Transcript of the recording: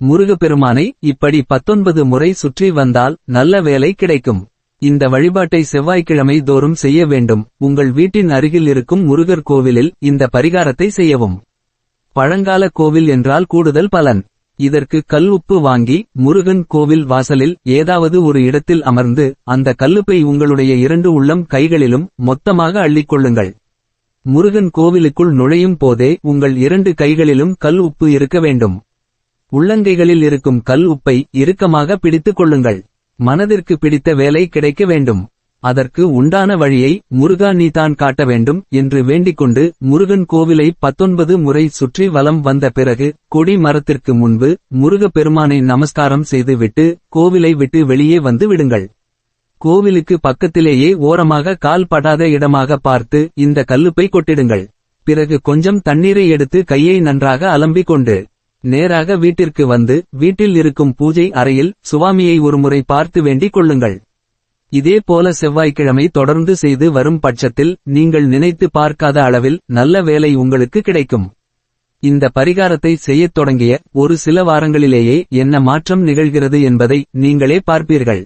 முருகப்பெருமானை இப்படி பத்தொன்பது முறை சுற்றி வந்தால் நல்ல வேலை கிடைக்கும். இந்த வழிபாட்டை செவ்வாய்க்கிழமை தோறும் செய்ய வேண்டும். உங்கள் வீட்டின் அருகில் இருக்கும் முருகர் கோவிலில் இந்த பரிகாரத்தை செய்யவும். பழங்கால கோவில் என்றால் கூடுதல் பலன். இதற்கு கல் உப்பு வாங்கி முருகன் கோவில் வாசலில் ஏதாவது ஒரு இடத்தில் அமர்ந்து அந்த கல்லுப்பை உங்களுடைய இரண்டு உள்ளம் கைகளிலும் மொத்தமாக அள்ளிக்கொள்ளுங்கள் முருகன் கோவிலுக்குள் நுழையும் போதே உங்கள் இரண்டு கைகளிலும் கல் உப்பு இருக்க வேண்டும். உள்ளங்கைகளில் இருக்கும் கல் உப்பை இறுக்கமாக பிடித்துக் கொள்ளுங்கள். மனதிற்கு பிடித்த வேலை கிடைக்க வேண்டும். அதற்கு உண்டான வழியை முருகா நீதான் காட்ட வேண்டும் என்று வேண்டிக்கொண்டு முருகன் கோவிலை பத்தொன்பது முறை சுற்றி வலம் வந்த பிறகு கொடி மரத்திற்கு முன்பு முருக பெருமானை நமஸ்காரம் செய்துவிட்டு கோவிலை விட்டு வெளியே வந்து விடுங்கள். கோவிலுக்கு பக்கத்திலேயே ஓரமாக கால் படாத இடமாக பார்த்து இந்த கல்லுப்பை கொட்டிடுங்கள். பிறகு கொஞ்சம் தண்ணீரை எடுத்து கையை நன்றாக அலம்பிக் கொண்டு நேராக வீட்டிற்கு வந்து வீட்டில் இருக்கும் பூஜை அறையில் சுவாமியை ஒருமுறை பார்த்து வேண்டிக் கொள்ளுங்கள். இதே போல செவ்வாய்க்கிழமை தொடர்ந்து செய்து வரும் பட்சத்தில் நீங்கள் நினைத்து பார்க்காத அளவில் நல்ல வேலை உங்களுக்கு கிடைக்கும். இந்த பரிகாரத்தை செய்யத் தொடங்கிய ஒரு சில வாரங்களிலேயே என்ன மாற்றம் நிகழ்கிறது என்பதை நீங்களே பார்ப்பீர்கள்.